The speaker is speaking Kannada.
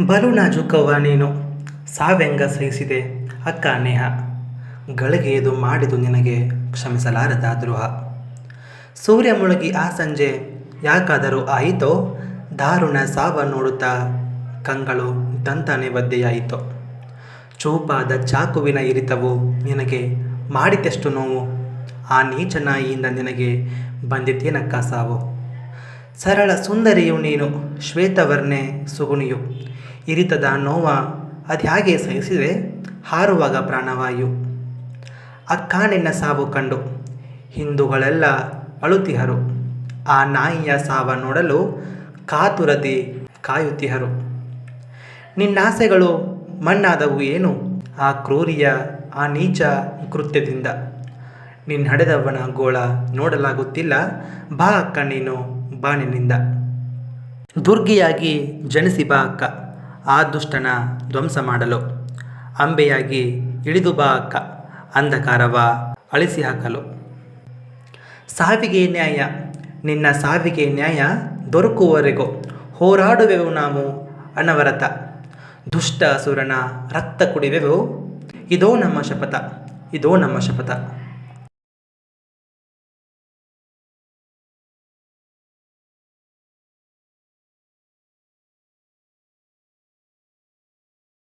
ಬಲು ನಾಜುಕವ್ವ ನೀನು. ಸಾವೆಂಗ ಸಹಿಸಿದೆ ಅಕ್ಕ ನೇಹ. ಗಳಿಗೆಯದು ಮಾಡಿದು ನಿನಗೆ ಕ್ಷಮಿಸಲಾರದ ದ್ರೋಹ. ಸೂರ್ಯ ಮುಳುಗಿ ಆ ಸಂಜೆ ಯಾಕಾದರೂ ಆಯಿತೋ? ದಾರುಣ ಸಾವ ನೋಡುತ್ತಾ ಕಂಗಳು ದಂತಾನೆ ಬದ್ದೆಯಾಯಿತು? ಚೂಪಾದ ಚಾಕುವಿನ ಇರಿತವು ನಿನಗೆ ಮಾಡಿದೆಷ್ಟು ನೋವು? ಆ ನೀಚ ನಾಯಿಯಿಂದ ನಿನಗೆ ಬಂದಿತೇನಕ್ಕ ಸಾವು? ಸರಳ ಸುಂದರಿಯು ನೀನು ಶ್ವೇತವರ್ಣೆ ಸುಗುಣಿಯು. ಇರಿತದ ನೋವ ಅದು ಹೇಗೆ ಸಹಿಸಿದೆ ಹಾರುವಾಗ ಪ್ರಾಣವಾಯು. ಅಕ್ಕ ನಿನ್ನ ಸಾವು ಕಂಡು. ಹಿಂದೂಗಳೆಲ್ಲ ಅಳುತಿಹರು. ಆ ನಾಯಿಯ ಸಾವ ನೋಡಲು ಕಾತುರತಿ ಕಾಯುತ್ತಿಹರು ನಿನ್ನಾಸೆಗಳು ಮಣ್ಣಾದವು ಏನು? ಆ ಕ್ರೂರಿಯ, ಆ ನೀಚ ಕೃತ್ಯದಿಂದ. ನಿನ್ನ ಹಡೆದವನ ಗೋಳ ನೋಡಲಾಗುತ್ತಿಲ್ಲ. ಬಾ ಅಕ್ಕ ನೀನು ಬಾಣಿನಿಂದ ದುರ್ಗಿಯಾಗಿ ಜನಿಸಿ ಬಾ ಅಕ್ಕ. ಆ ದುಷ್ಟನ ಧ್ವಂಸ ಮಾಡಲು. ಅಂಬೆಯಾಗಿ ಇಳಿದು ಬಾ ಅಕ್ಕ ಅಂಧಕಾರವ, ಅಳಿಸಿ ಹಾಕಲು. ಸಾವಿಗೆ ನ್ಯಾಯ, ನಿನ್ನ ಸಾವಿಗೆ ನ್ಯಾಯ ದೊರಕುವವರೆಗೂ ಹೋರಾಡುವೆವು ನಾವು ಅನವರತ. ದುಷ್ಟ ಅಸುರನ ರಕ್ತ ಕುಡಿವೆವು. ಇದೋ ನಮ್ಮ ಶಪಥ, ಇದೋ ನಮ್ಮ ಶಪಥ.